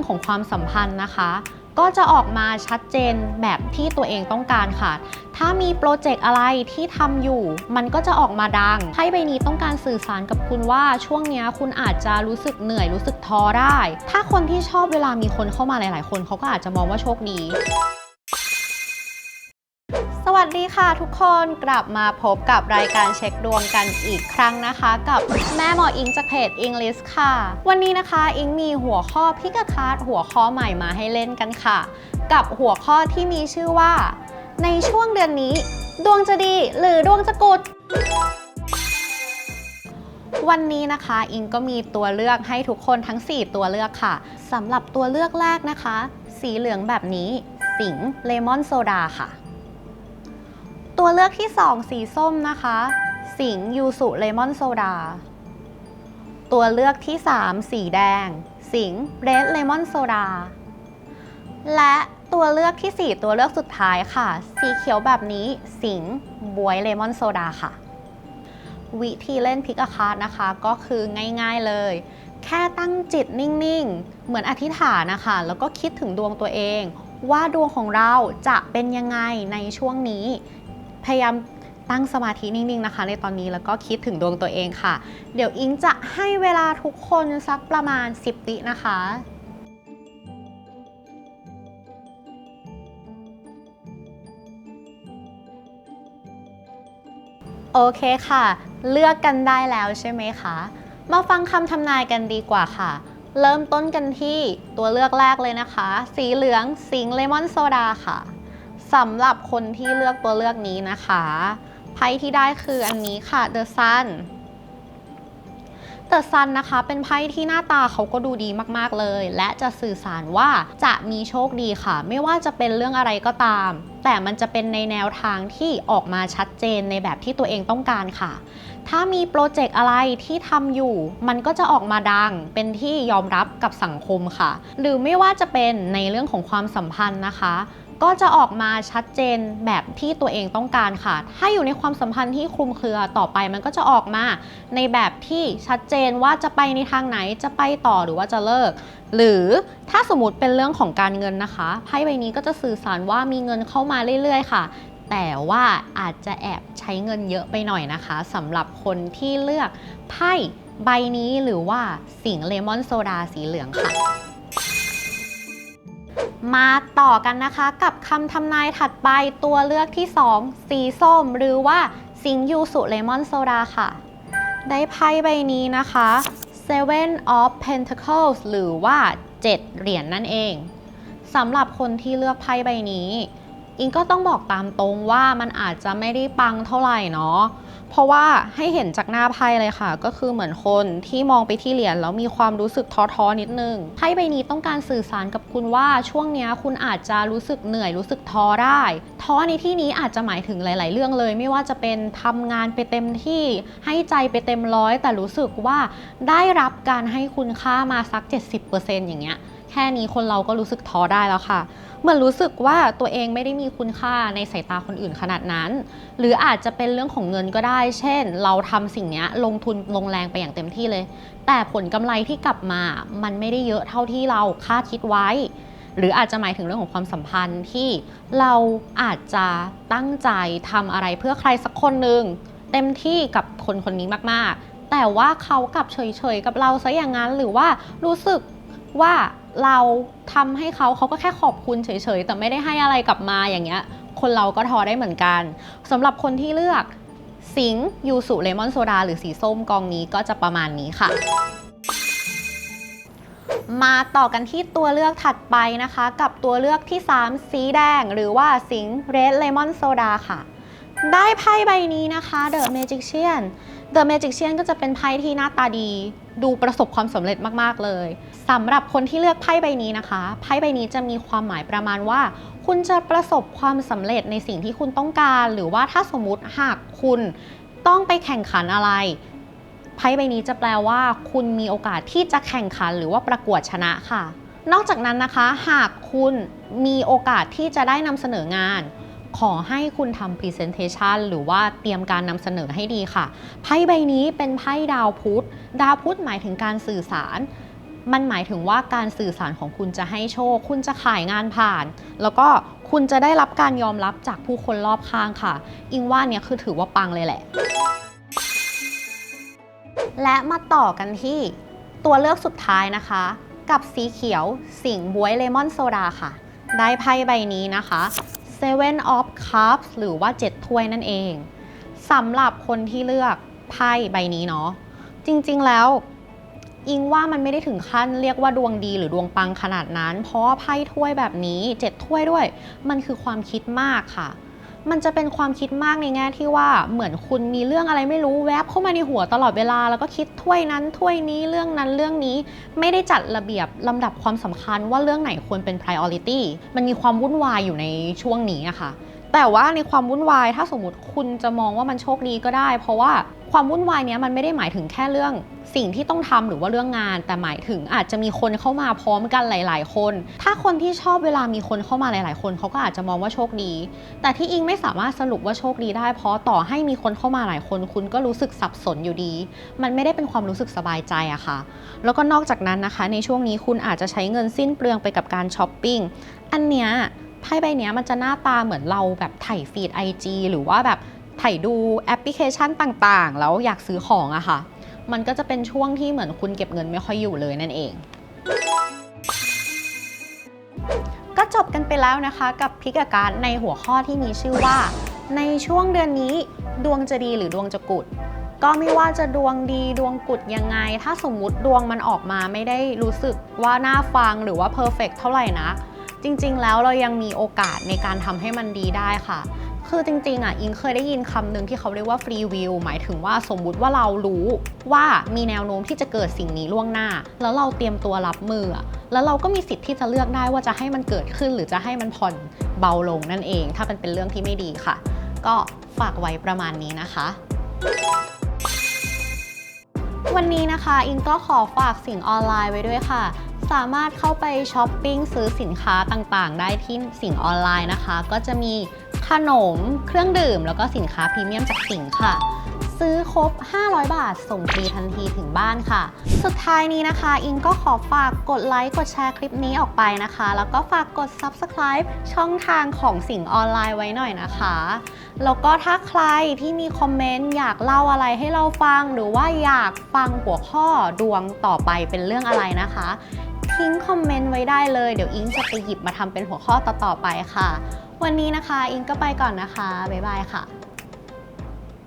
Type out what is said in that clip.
รื่องของความสัมพันธ์นะคะ ก็จะออกมาชัดเจนแบบที่ตัวเองต้องการค่ะ ถ้ามีโปรเจกต์อะไรที่ทำอยู่ มันก็จะออกมาดังไพ่ใบนี้ต้องการสื่อสารกับคุณว่าช่วงนี้คุณอาจจะรู้สึกเหนื่อยรู้สึกท้อได้ ถ้าคนที่ชอบเวลามีคนเข้ามาหลาย ๆ คนเขาก็อาจจะมองว่าโชคดี สวัสดีค่ะทุกคนกลับมาพบกับรายการเช็คดวงกันอีกครั้งนะคะ กับแม่หมออิงจากเพจ English ค่ะ วันนี้นะคะอิงมีหัวข้อพิกคาร์ดหัวข้อใหม่มาให้เล่นกันค่ะ กับหัวข้อที่มีชื่อว่า ในช่วงเดือนนี้ ดวงจะดีหรือดวงจะกุดวันนี้นะคะอิงก็มีตัวเลือกให้ทุกคนทั้ง 4 ตัวเลือกค่ะสำหรับตัวเลือกแรกนะคะ สีเหลืองแบบนี้ สิงเลมอนโซดาค่ะ ตัวเลือกที่ 2 สีส้มนะคะ สิงยูสุเลมอนโซดา ตัวเลือกที่ 3 สีแดง สิงเรดเลมอนโซดา และตัวเลือกที่ 4 ตัวเลือกสุดท้ายค่ะ สีเขียวแบบนี้ สิงบวยเลมอนโซดาค่ะ วิธีเล่นพิกาคาร์ดนะคะ ก็คือง่ายๆเลย แค่ตั้งจิตนิ่งๆ เหมือนอธิษฐานนะคะ แล้วก็คิดถึงดวงตัวเองว่าดวงของเราจะเป็นยังไงในช่วงนี้ พยายามตั้งสมาธินิ่งๆนะคะ ในตอนนี้แล้วก็คิดถึงดวงตัวเองค่ะ เดี๋ยวอิงจะให้เวลาทุกคนสักประมาณ 10วินะคะโอเคค่ะ เลือกกันได้แล้วใช่ไหมคะ มาฟังคำทำนายกันดีกว่าค่ะ เริ่มต้นกันที่ตัวเลือกแรกเลยนะคะ สีเหลืองสิงเลมอนโซดาค่ะ สำหรับคนที่เลือกตัวเลือกนี้นะคะไพ่ที่ได้คืออันนี้ค่ะ The Sun The Sun นะคะเป็นไพ่ที่หน้าตาเขาก็ดูดีมากๆเลย และจะสื่อสารว่าจะมีโชคดีค่ะ ไม่ว่าจะเป็นเรื่องอะไรก็ตาม แต่มันจะเป็นในแนวทางที่ออกมาชัดเจนในแบบที่ตัวเองต้องการค่ะ ถ้ามีโปรเจกต์อะไรที่ทำอยู่ มันก็จะออกมาดังเป็นที่ยอมรับกับสังคมค่ะ หรือไม่ว่าจะเป็นในเรื่องของความสัมพันธ์นะคะ ก็จะออกมาชัดเจนแบบที่ตัวเองต้องการค่ะ ถ้าอยู่ในความสัมพันธ์ที่คลุมเครือต่อไปมันก็จะออกมาในแบบที่ชัดเจนว่าจะไปในทางไหนจะไปต่อหรือว่าจะเลิก หรือถ้าสมมติเป็นเรื่องของการเงินนะคะไพ่ใบนี้ก็จะสื่อสารว่ามีเงินเข้ามาเรื่อยๆ ค่ะ แต่ว่าอาจจะแอบใช้เงินเยอะไปหน่อยนะคะสำหรับคนที่เลือกไพ่ใบนี้หรือว่าสิงเลมอนโซดาสีเหลืองค่ะ มาต่อกันนะคะกับคำทำนายถัดไปตัวเลือกที่ 2 สีส้ม หรือว่าสิงยูสุเลมอนโซดาค่ะ ได้ไพ่ใบนี้นะคะ Seven of Pentacles หรือว่า 7 เหรียญนนั่นเองสำหรับคนที่เลือกไพ่ใบนี้ อิงก็ต้องบอกตามตรงว่ามันอาจจะไม่ได้ปังเท่าไหร่เนาะ เพราะว่าให้เห็นจากหน้าไพ่เลยค่ะ ก็คือเหมือนคนที่มองไปที่เหรียญแล้วมีความรู้สึกท้อๆนิดนึงไพ่ใบนี้ต้องการสื่อสารกับคุณว่าช่วงนี้คุณอาจจะรู้สึกเหนื่อยรู้สึกท้อได้ท้อในที่นี้อาจจะหมายถึงหลาย ๆ เรื่องเลย ไม่ว่าจะเป็นทำงานไปเต็มที่ให้ใจไปเต็มร้อยแต่รู้สึกว่าได้รับการให้คุณค่ามาสัก 70%อย่างเงี้ย แค่นี้คนเราก็รู้สึกท้อได้แล้วค่ะเหมือนรู้สึกว่าตัวเองไม่ได้มีคุณค่าในสายตาคนอื่นขนาดนั้น หรืออาจจะเป็นเรื่องของเงินก็ได้ เช่น เราทำสิ่งนี้ลงทุนลงแรงไปอย่างเต็มที่เลย แต่ผลกำไรที่กลับมา มันไม่ได้เยอะเท่าที่เราคาดคิดไว้ หรืออาจจะหมายถึงเรื่องของความสัมพันธ์ที่เราอาจจะตั้งใจทำอะไรเพื่อใครสักคนหนึ่งเต็มที่กับคนคนนี้มากๆ แต่ว่าเขากลับเฉยๆกับเราซะอย่างนั้นหรือว่ารู้สึกว่า เราทำให้เขาเขาก็แค่ขอบคุณเฉยๆ แต่ไม่ได้ให้อะไรกลับมาอย่างเงี้ย คนเราก็ท้อได้เหมือนกันสำหรับคนที่เลือกสิงยูสุเลมอนโซดาหรือสีส้มกองนี้ก็จะประมาณนี้ค่ะ มาต่อกันที่ตัวเลือกถัดไปนะคะ กับตัวเลือกที่ 3 สีแดง หรือว่าสิงเรดเลมอนโซดาค่ะ ได้ไพ่ใบนี้นะคะ The Magician The Magician ก็จะเป็นไพ่ที่หน้าตาดี ดูประสบความสำเร็จมากๆเลยสำหรับคนที่เลือกไพ่ใบนี้นะคะไพ่ใบนี้จะมีความหมายประมาณว่า คุณจะประสบความสำเร็จในสิ่งที่คุณต้องการ หรือว่าถ้าสมมติหากคุณต้องไปแข่งขันอะไรไพ่ใบนี้จะแปลว่าคุณมีโอกาสที่จะแข่งขันหรือว่าประกวดชนะค่ะ นอกจากนั้นนะคะ หากคุณมีโอกาสที่จะได้นำเสนองาน ขอให้คุณทำ Presentation หรือว่าเตรียมการนำเสนอให้ดีค่ะ ไพ่ใบนี้เป็นไพ่ดาวพุธ ดาวพุธหมายถึงการสื่อสาร มันหมายถึงว่าการสื่อสารของคุณจะให้โชค คุณจะขายงานผ่าน แล้วก็คุณจะได้รับการยอมรับจากผู้คนรอบข้างค่ะ อิงว่าเนี่ยคือถือว่าปังเลยแหละ และมาต่อกันที่ตัวเลือกสุดท้ายนะคะ กับสีเขียวสิงห์บวยเลมอนโซดาค่ะ ได้ไพ่ใบนี้นะคะ Seven of Cups หรือว่า 7 ถ้วยนั่นเองสำหรับคนที่เลือกไพ่ใบนี้เนาะจริงๆแล้วอิงว่ามันไม่ได้ถึงขั้นเรียกว่าดวงดีหรือดวงปังขนาดนั้น เพราะว่าไพ่ถ้วยแบบนี้ 7 ถ้วยด้วย มันคือความคิดมากค่ะ มันจะเป็นความคิดมากในแง่ที่ว่าเหมือนคุณมีเรื่องอะไรไม่รู้แวบเข้ามาในหัวตลอดเวลา แล้วก็คิดถ้วยนั้นถ้วยนี้เรื่องนั้นเรื่องนี้ไม่ได้จัดระเบียบลำดับความสำคัญว่าเรื่องไหนควรเป็น priority มันมีความวุ่นวายอยู่ในช่วงนี้อะค่ะ แต่ว่าในความวุ่นวายถ้าสมมติคุณจะมองว่ามันโชคดีก็ได้ เพราะว่าความวุ่นวายเนี้ยมันไม่ได้หมายถึงแค่เรื่องสิ่งที่ต้องทำหรือว่าเรื่องงาน แต่หมายถึงอาจจะมีคนเข้ามาพร้อมกันหลาย ๆ คน ถ้าคนที่ชอบเวลามีคนเข้ามาหลาย ๆ คนเขาก็อาจจะมองว่าโชคดี แต่ที่อิงไม่สามารถสรุปว่าโชคดีได้ เพราะต่อให้มีคนเข้ามาหลายคน คุณก็รู้สึกสับสนอยู่ดี มันไม่ได้เป็นความรู้สึกสบายใจอะค่ะ แล้วก็นอกจากนั้นนะคะ ในช่วงนี้คุณอาจจะใช้เงินสิ้นเปลืองไปกับการช้อปปิ้งอันเนี้ย ไพ่ใบนี้มันจะหน้าตาเหมือนเราแบบถ่ายฟีด IG หรือว่าแบบถ่ายดูแอปพลิเคชันต่างๆ แล้วอยากซื้อของอะค่ะ มันก็จะเป็นช่วงที่เหมือนคุณเก็บเงินไม่ค่อยอยู่เลยนั่นเอง ก็จบกันไปแล้วนะคะ กับพิกการในหัวข้อที่มีชื่อว่า ในช่วงเดือนนี้ดวงจะดีหรือดวงจะกุด ก็ไม่ว่าจะดวงดีดวงกุดยังไง ถ้าสมมุติดวงมันออกมาไม่ได้รู้สึกว่าน่าฟังหรือว่าเพอร์เฟกเท่าไหร่นะ จริง ๆ แล้วเรายังมีโอกาสในการทำให้มันดีได้ค่ะ คือจริง ๆ อะ อิงเคยได้ยินคำหนึ่งที่เขาเรียกว่าฟรีวิวหมายถึงว่าสมมุติว่าเรารู้ว่ามีแนวโน้มที่จะเกิดสิ่งนี้ล่วงหน้า แล้วเราเตรียมตัวรับมือ แล้วเราก็มีสิทธิ์ที่จะเลือกได้ว่าจะให้มันเกิดขึ้น หรือจะให้มันผ่อนเบาลงนั่นเอง ถ้ามันเป็นเรื่องที่ไม่ดีค่ะ ก็ฝากไว้ประมาณนี้นะคะวันนี้นะคะ อิงก็ขอฝากสิ่งออนไลน์ไว้ด้วยค่ะ สามารถเข้าไปช้อปปิ้งซื้อสินค้าต่างๆ ได้ที่สิ่งออนไลน์นะคะ ก็จะมีขนม เครื่องดื่ม แล้วก็สินค้าพรีเมียมจากสิ่งค่ะ ซื้อครบ 500 บาท ส่งฟรีทันทีถึงบ้านค่ะ สุดท้ายนี้นะคะ อิงก็ขอฝากกดไลค์ กดแชร์คลิปนี้ออกไปนะคะ แล้วก็ฝากกด Subscribe ช่องทางของสิ่งออนไลน์ไว้หน่อยนะคะ แล้วก็ถ้าใครที่มีคอมเมนต์อยากเล่าอะไรให้เราฟัง หรือว่าอยากฟังหัวข้อดวงต่อไปเป็นเรื่องอะไรนะคะ ทิ้งคอมเมนต์ไว้ได้เลย เดี๋ยวอิงจะไปหยิบมาทำเป็นหัวข้อต่อๆไปค่ะ วันนี้นะคะอิงก็ไปก่อนนะคะ บ๊ายบายค่ะ